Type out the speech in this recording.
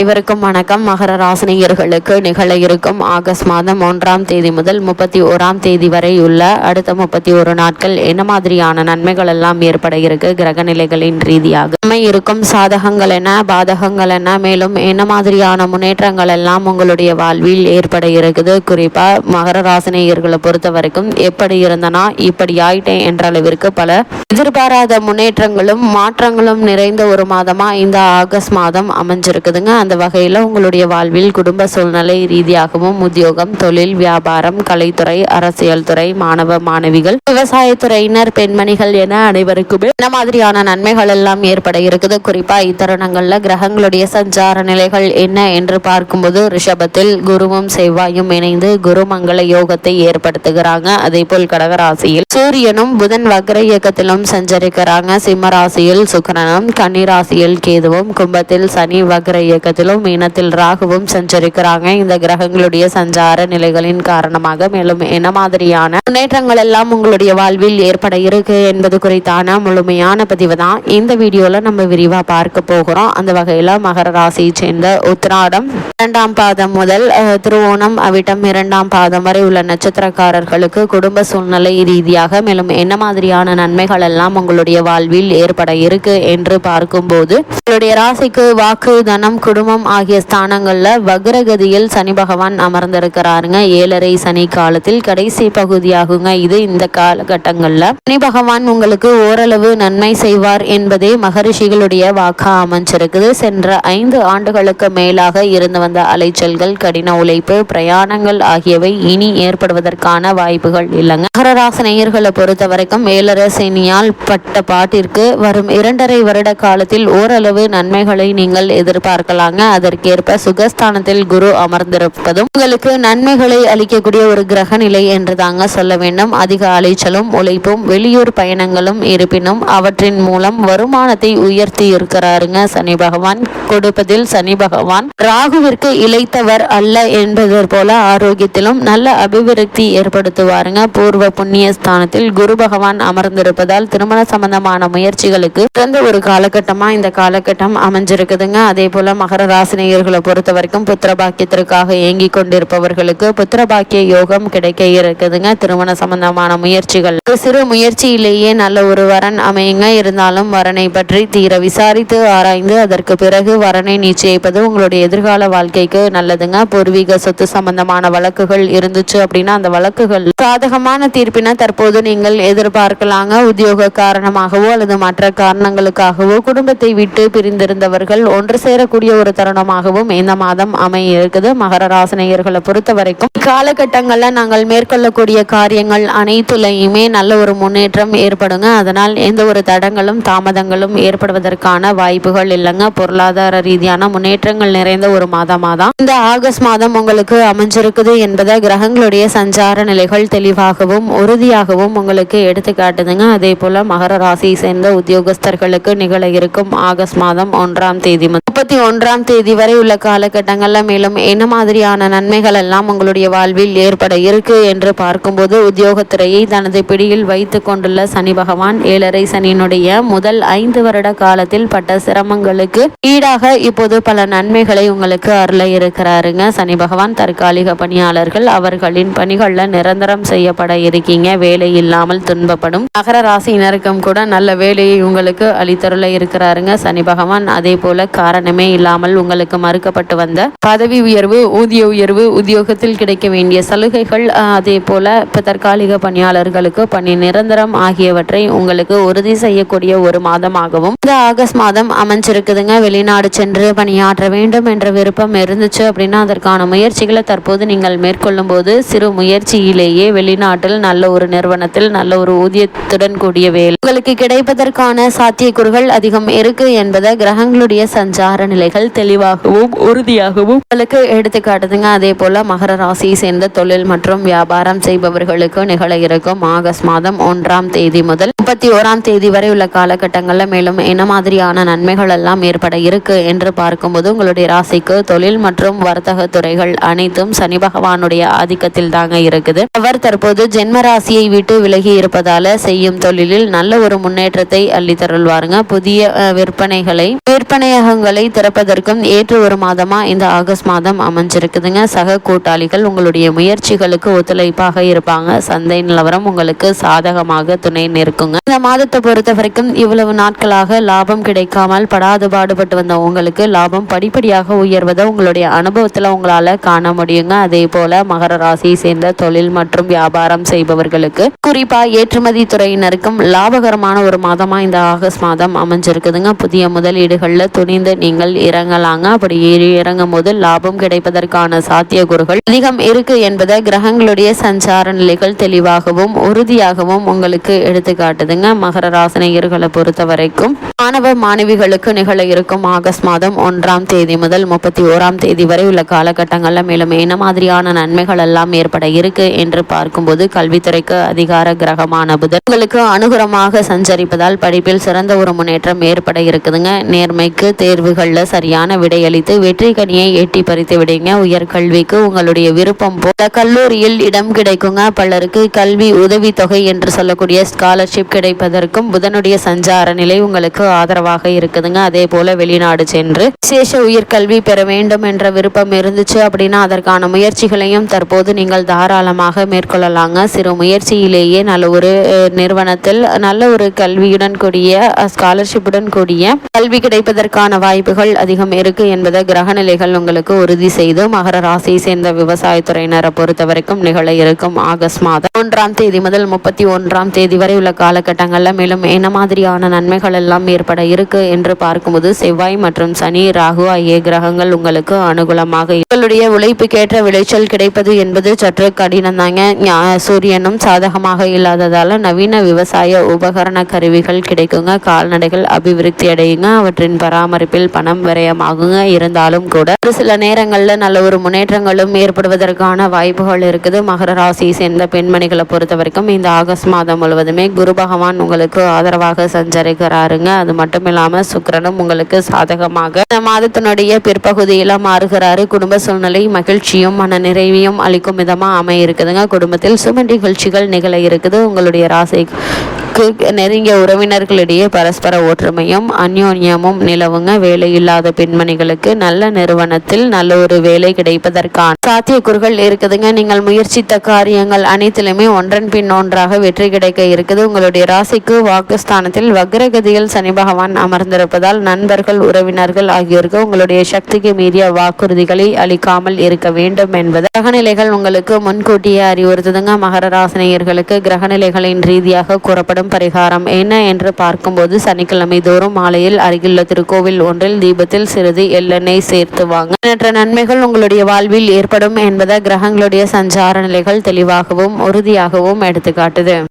அனைவருக்கும் வணக்கம். மகர ராசினியர்களுக்கு நிகழ இருக்கும் ஆகஸ்ட் மாதம் ஒன்றாம் தேதி முதல் முப்பத்தி ஓராம் தேதி வரை உள்ள அடுத்த முப்பத்தி ஒரு நாட்கள் என்ன மாதிரியான நன்மைகள் எல்லாம் ஏற்பட இருக்கு? கிரக நிலைகளின் ரீதியாக இருக்கும் சாதகங்கள் என்ன? பாதகங்கள் என்ன? மேலும் என்ன மாதிரியான முன்னேற்றங்கள் எல்லாம் உங்களுடைய வாழ்வில் ஏற்பட இருக்குது? குறிப்பா மகர ராசினியர்களை பொறுத்த வரைக்கும் எப்படி இருந்தனா இப்படி ஆயிட்டேன் என்ற அளவிற்கு பல எதிர்பாராத முன்னேற்றங்களும் மாற்றங்களும் நிறைந்த ஒரு மாதமா இந்த ஆகஸ்ட் மாதம் அமைஞ்சிருக்குதுங்க. அந்த வகையில் உங்களுடைய வாழ்வில் குடும்ப சூழ்நிலை ரீதியாகவும் உத்தியோகம் தொழில் வியாபாரம் கலைத்துறை அரசியல் துறை மாணவ மாணவிகள் விவசாயத்துறையினர் பெண்மணிகள் என அனைவருக்குமே என்ன மாதிரியான நன்மைகள் எல்லாம் ஏற்பட இருக்குது. குறிப்பா இத்தருணங்கள்ல கிரகங்களுடைய சஞ்சார நிலைகள் என்ன என்று பார்க்கும்போது ரிஷபத்தில் குருவும் செவ்வாயும் இணைந்து குருமங்கள யோகத்தை ஏற்படுத்துகிறாங்க. அதே போல் கடகராசியில் சூரியனும் புதன் வக்ர இயக்கத்திலும் சஞ்சரிக்கிறாங்க. சிம்ம ராசியில் சுக்கிரனும் கன்னி ராசியில் கேதுவும் கும்பத்தில் சனி வக்ர இயக்கத்தில் இயக்கத்திலும் மீனத்தில் ராகுவும் சஞ்சரிக்கிறாங்க. இந்த கிரகங்களுடைய சஞ்சார நிலைகளின் காரணமாக மேலும் என்ன மாதிரியான முன்னேற்றங்கள் எல்லாம் உங்களுடைய வாழ்வில் ஏற்பட இருக்கு என்பது குறித்தான முழுமையான பதிவு தான். இந்த வீடியோல நம்ம விரிவா பார்க்க போகிறோம். அந்த வகையில மகர ராசியை சேர்ந்த உத்திராடம் இரண்டாம் பாதம் முதல் திருவோணம் அவிட்டம் இரண்டாம் பாதம் வரை உள்ள நட்சத்திரக்காரர்களுக்கு குடும்ப சூழ்நிலை ரீதியாக மேலும் என்ன மாதிரியான நன்மைகள் எல்லாம் உங்களுடைய வாழ்வில் ஏற்பட இருக்கு என்று பார்க்கும்போது உங்களுடைய ராசிக்கு வாக்கு தனம் குடும்பம் ஆகிய ஸ்தானங்களில் வக்ரகதியில் சனி பகவான் அமர்ந்திருக்கிறாருங்க. ஏழரை சனி காலத்தில் கடைசி பகுதியாகுங்க இது இந்த காலகட்டங்களில். சனி பகவான் உங்களுக்கு ஓரளவு நன்மை செய்வார் என்பதே மகரிஷிகளுடைய வாக்கா அமைஞ்சிருக்குது. சென்ற ஐந்து ஆண்டுகளுக்கு மேலாக இருந்து வந்த அலைச்சல்கள் கடின உழைப்பு பிரயாணங்கள் ஆகியவை இனி ஏற்படுவதற்கான வாய்ப்புகள் இல்லைங்க. மகரராசி நேயர்களை பொறுத்த வரைக்கும் ஏழரசனியால் பட்ட பாட்டிற்கு வரும் இரண்டரை வருட காலத்தில் ஓரளவு நன்மைகளை நீங்கள் எதிர்பார்க்கலாங்க. அதற்கேற்ப சுகஸ்தானத்தில் குரு அமர்ந்திருப்பதும் உங்களுக்கு நன்மைகளை அளிக்கக்கூடிய ஒரு கிரக நிலை என்று தாங்க சொல்ல வேண்டும். அதிக அலைச்சலும் உழைப்பும் வெளியூர் பயணங்களும் இருப்பினும் அவற்றின் மூலம் வருமானத்தை உயர்த்தி இருக்கிறாருங்க சனி பகவான். கொடுப்பதில் சனி பகவான் ராகுவிற்கு இளைத்தவர் அல்ல என்பது போல ஆரோக்கியத்திலும் நல்ல அபிவிருத்தி ஏற்படுத்துவாருங்க. பூர்வ புண்ணிய ஸ்தானத்தில் குரு பகவான் அமர்ந்திருப்பதால் திருமண சம்பந்தமான முயற்சிகளுக்கு சிறந்த ஒரு காலகட்டமா இந்த காலகட்டம் அமைஞ்சிருக்குதுங்க. அதே போல மகர ராசினியர்களை பொறுத்த வரைக்கும் புத்திர பாக்கியத்திற்காக ஏங்கி கொண்டிருப்பவர்களுக்கு புத்திர பாக்கிய யோகம் கிடைக்க இருக்குதுங்க. திருமண சம்பந்தமான முயற்சிகள். சிறு முயற்சியிலேயே நல்ல ஒரு வரன் அமையுங்க. இருந்தாலும் வரனை பற்றி தீர விசாரித்து ஆராய்ந்து அதற்கு பிறகு வரனை நிச்சயிப்பது உங்களுடைய எதிர்கால வாழ்க்கைக்கு நல்லதுங்க. பூர்வீக சொத்து சம்பந்தமான வழக்குகள் இருந்துச்சு அப்படின்னா அந்த வழக்குகள் சாதகமான தீர்ப்பினை தற்போது நீங்கள் எதிர்பார்க்கலாங்க. உத்தியோக காரணமாகவோ அல்லது மற்ற காரணங்களுக்காகவோ குடும்பத்தை விட்டு பிரிந்திருந்தவர்கள் ஒன்று சேரக்கூடிய ஒரு தருணமாகவும் இந்த மாதம் அமைய இருக்குது மகர ராசினியர்களை பொறுத்த வரைக்கும் காலகட்டங்களில் நாங்கள் மேற்கொள்ளக்கூடிய காரியங்கள் அனைத்துலையுமே நல்ல ஒரு முன்னேற்றம் ஏற்படுங்க. அதனால் எந்த ஒரு தடங்களும் தாமதங்களும் ஏற்படுவதற்கான வாய்ப்புகள் இல்லைங்க. பொருளாதார ரீதியான முன்னேற்றங்கள் நிறைந்த ஒரு மாதமாக தான். இந்த ஆகஸ்ட் மாதம் உங்களுக்கு அமைஞ்சிருக்குது என்பதை கிரகங்களுடைய சஞ்சார நிலைகள் தெளிவாகவும் உறுதியாகவும் உங்களுக்கு எடுத்து காட்டுதுங்க. அதே போல மகர ராசியை சேர்ந்த உத்தியோகஸ்தர்களுக்கு நிகழ இருக்கும் ஆகஸ்ட் மாதம் ஒன்றாம் தேதி முப்பத்தி ஒன்றாம் தேதி வரை உள்ள காலகட்டங்களில் மேலும் என்ன மாதிரியான நன்மைகள் எல்லாம் உங்களுடைய வாழ்வில் ஏற்பட இருக்கு என்று பார்க்கும்போது உத்தியோகத்துறையை தனது பிடியில் வைத்து கொண்டுள்ள சனி பகவான் ஏழரை சனியினுடைய முதல் ஐந்து வருட காலத்தில் பட்ட சிரமங்களுக்கு ஈடாக இப்போது பல நன்மைகளை உங்களுக்கு அருள இருக்கிறாருங்க. சனி பகவான் தற்காலிக பணியாளர்கள் அவர்களின் பணிகளில் நிரந்தரம் செய்யப்பட இருக்கீங்க. வேலை இல்லாமல் துன்பப்படும். நகர ராசியினருக்கும் கூட நல்ல வேலையை உங்களுக்கு அளித்தருள இருக்கிறாருங்க. சனி பகவான் அதே போல காரணமே இல்லாமல் உங்களுக்கு மறுக்கப்பட்டு வந்த பதவி உயர்வு ஊதிய உயர்வு உத்தியோகத்தில் கிடைக்க வேண்டிய சலுகைகள் அதே போல தற்காலிக பணியாளர்களுக்கு பணி நிரந்தரம் ஆகியவற்றை உங்களுக்கு உறுதி செய்யக்கூடிய ஒரு மாதமாகவும் இந்த ஆகஸ்ட் மாதம் அமைஞ்சிருக்குதுங்க. வெளிநாடு சென்று பணியாற்ற வேண்டும் என்ற விருப்பம் இருந்துச்சு அப்படின்னா அதற்கான முயற்சிகளை தற்போது நீங்கள் மேற்கொள்ளும் போது சிறு முயற்சியிலேயே வெளிநாட்டில் நல்ல ஒரு நிறுவனத்தில் நல்ல ஒரு ஊதியத்துடன் கூடிய வேலை உங்களுக்கு கிடைப்பதற்கான சாத்தியக்கூறுகள் அதிகம் இருக்கு என்பதை கிரகங்களுடைய சஞ்சார நிலைகள் தெளிவாகவும் உறுதியாகவும் உங்களுக்கு எடுத்துக்காட்டுதுங்க அதே போல மகர ராசியை சேர்ந்த தொழில் மற்றும் வியாபாரம் செய்பவர்களுக்கு நிகழ இருக்கும் ஆகஸ்ட் மாதம் ஒன்றாம் தேதி முதல் முப்பத்தி ஓராம் தேதி வரை உள்ள காலகட்டங்களில் மேலும் என்ன மாதிரியான நன்மைகள் எல்லாம் ஏற்பட இருக்கு என்று பார்க்கும்போது உங்களுடைய ராசிக்கு தொழில் மற்றும் வர்த்தக துறைகள் அனைத்தும் சனி பகவானுடைய ஆதிக்கத்தில் தாங்க இருக்குது. அவர் தற்போது ஜென்ம ராசியை விட்டு விலகி இருப்பதால செய்யும் தொழிலில் நல்ல ஒரு முன்னேற்றத்தை அள்ளித்தருள்வாருங்க. புதிய விற்பனைகளை விற்பனையகங்களை திறப்பதற்கு அனைவருக்கும் ஏற்ற ஒரு மாதமா இந்த ஆகஸ்ட் மாதம் அமைஞ்சிருக்குதுங்க. சக கூட்டாளிகள் உங்களுடைய முயற்சிகளுக்கு ஒத்துழைப்பாக இருப்பாங்க. சந்தை நிலவரம் உங்களுக்கு சாதகமாக துணை நிற்குங்க. இந்த மாதத்தை பொறுத்த வரைக்கும் இவ்வளவு நாட்களாக லாபம் கிடைக்காமல் படாது பாடுபட்டு வந்த உங்களுக்கு லாபம் படிப்படியாக உயர்வதை உங்களுடைய அனுபவத்தில் உங்களால் காண முடியுங்க. அதே போல மகர ராசியை சேர்ந்த தொழில் மற்றும் வியாபாரம் செய்பவர்களுக்கு குறிப்பா ஏற்றுமதி துறையினருக்கும் லாபகரமான ஒரு மாதமா இந்த ஆகஸ்ட் மாதம் அமைஞ்சிருக்குதுங்க. புதிய முதலீடுகளில் துணிந்து நீங்கள் இறங்க இறங்கலாங்க அப்படி ஏறி இறங்கும் போது லாபம் கிடைப்பதற்கான சாத்தியக்கூறுகள் அதிகம் இருக்கு என்பதை கிரகங்களுடைய சஞ்சார நிலைகள் தெளிவாகவும் உறுதியாகவும் உங்களுக்கு எடுத்து காட்டுதுங்க மகர ராசினியர்களை பொறுத்த வரைக்கும் மாணவ மாணவிகளுக்கு நிகழ இருக்கும் ஆகஸ்ட் மாதம் ஒன்றாம் தேதி முதல் முப்பத்தி ஓராம் தேதி வரை உள்ள காலகட்டங்களில் மேலும் என்ன மாதிரியான நன்மைகள் எல்லாம் ஏற்பட இருக்கு என்று பார்க்கும்போது கல்வித்துறைக்கு அதிகார கிரகமான புதன் உங்களுக்கு அனுகூலமாக சஞ்சரிப்பதால் படிப்பில் சிறந்த ஒரு முன்னேற்றம் ஏற்பட இருக்குதுங்க. நேர்மைக்கு தேர்வுகளில் சரியான விடையளித்து வெற்றி கனியை எட்டி பறித்து விடுங்க. உயர்கல்விக்கு உங்களுடைய விருப்பம் போல கல்லூரியில் இடம் கிடைக்குங்க. பலருக்கு கல்வி உதவி தொகை என்று சொல்லக்கூடிய ஸ்காலர்ஷிப் கிடைப்பதற்கும் புதனுடைய சஞ்சார நிலை உங்களுக்கு ஆதரவாக இருக்குதுங்க. அதே போல வெளிநாடு சென்று விசேஷ உயர்கல்வி பெற வேண்டும் என்ற விருப்பம் இருந்துச்சு அப்படின்னா அதற்கான முயற்சிகளையும் தற்போது நீங்கள் தாராளமாக மேற்கொள்ளலாங்க. சிறு முயற்சியிலேயே நல்ல ஒரு நிறுவனத்தில் நல்ல ஒரு கல்வியுடன் கூடிய ஸ்காலர்ஷிப்புடன் கூடிய கல்வி கிடைப்பதற்கான வாய்ப்புகள் அதிகம் இருக்கு என்பதை கிரகநிலைகள் உங்களுக்கு உறுதி செய்து மகர ராசியை சேர்ந்த விவசாயத்துறையினரை பொறுத்த வரைக்கும் நிகழ இருக்கும் ஆகஸ்ட் மாதம் ஒன்றாம் தேதி முதல் முப்பத்தி ஒன்றாம் தேதி வரை உள்ள காலகட்டங்களில் மேலும் என்ன மாதிரியான நன்மைகள் எல்லாம் ஏற்பட இருக்கு என்று பார்க்கும்போது செவ்வாய் மற்றும் சனி ராகு ஆகிய கிரகங்கள் உங்களுக்கு அனுகூலமாக உங்களுடைய உழைப்புக்கேற்ற விளைச்சல் கிடைப்பது என்பது சற்று கடினம் தாங்க சூரியனும் சாதகமாக இல்லாததால் நவீன விவசாய உபகரண கருவிகள் கிடைக்குங்க. கால்நடைகள் அபிவிருத்தி அடையுங்க. அவற்றின் பராமரிப்பில் பணம் விரயமாகுங்க இருந்தாலும் கூட ஒரு சில நேரங்களில் நல்ல ஒரு முன்னேற்றங்களும் ஏற்படுவதற்கான வாய்ப்புகள் இருக்குது. மகர ராசியை சேர்ந்த பெண்மணிகளை பொறுத்த வரைக்கும் இந்த ஆகஸ்ட் மாதம் முழுவதுமே குரு பகவான் உங்களுக்கு ஆதரவாக சஞ்சரிக்கிறாருங்க. அது மட்டும் இல்லாமல் சுக்கிரனும் உங்களுக்கு சாதகமாக இந்த மாதத்தினுடைய பிற்பகுதியில் மாறுகிறாரு. குடும்ப சூழ்நிலை மகிழ்ச்சியும் மன நிறைவையும் அளிக்கும் விதமாக அமைய இருக்குதுங்க. குடும்பத்தில் சும நிகழ்ச்சிகள் நிகழ இருக்குது. உங்களுடைய ராசி ராசிக்கு நெருங்கிய உறவினர்களிடையே பரஸ்பர ஒற்றுமையும் அந்யோன்யமும் நிலவுங்க. வேலையில்லாத பெண்மணிகளுக்கு நல்ல நிறுவனத்தில் நல்ல ஒரு வேலை கிடைப்பதற்கான சாத்தியக்கூறுகள் இருக்குதுங்க. நீங்கள் முயற்சித்த காரியங்கள் அனைத்திலுமே ஒன்றன் பின் ஒன்றாக வெற்றி கிடைக்க இருக்குது. உங்களுடைய ராசிக்கு வாக்குஸ்தானத்தில் வக்ரகதியில் சனி பகவான் அமர்ந்திருப்பதால் நண்பர்கள் உறவினர்கள் ஆகியோருக்கு உங்களுடைய சக்திக்கு மீறிய வாக்குறுதிகளை அளிக்காமல் இருக்க வேண்டும் என்பது. கிரகநிலைகள் உங்களுக்கு முன்கூட்டியே அறிவுறுத்துதுங்க. மகர ராசினியர்களுக்கு கிரகநிலைகளின் ரீதியாக கூறப்படும் பரிகாரம் என்ன என்று பார்க்கும்போது சனிக்கிழமை தோறும் மாலையில் அருகிலுள்ள திருக்கோவில் ஒன்றில் தீபத்தில் சிறிது எள்ளெண்ணெய் சேர்த்து வாங்க. நன்மைகள் உங்களுடைய வாழ்வில் ஏற்படும் என்பதை கிரகங்களுடைய சஞ்சார நிலைகள் தெளிவாகவும் உறுதியாகவும் எடுத்துக்காட்டுது.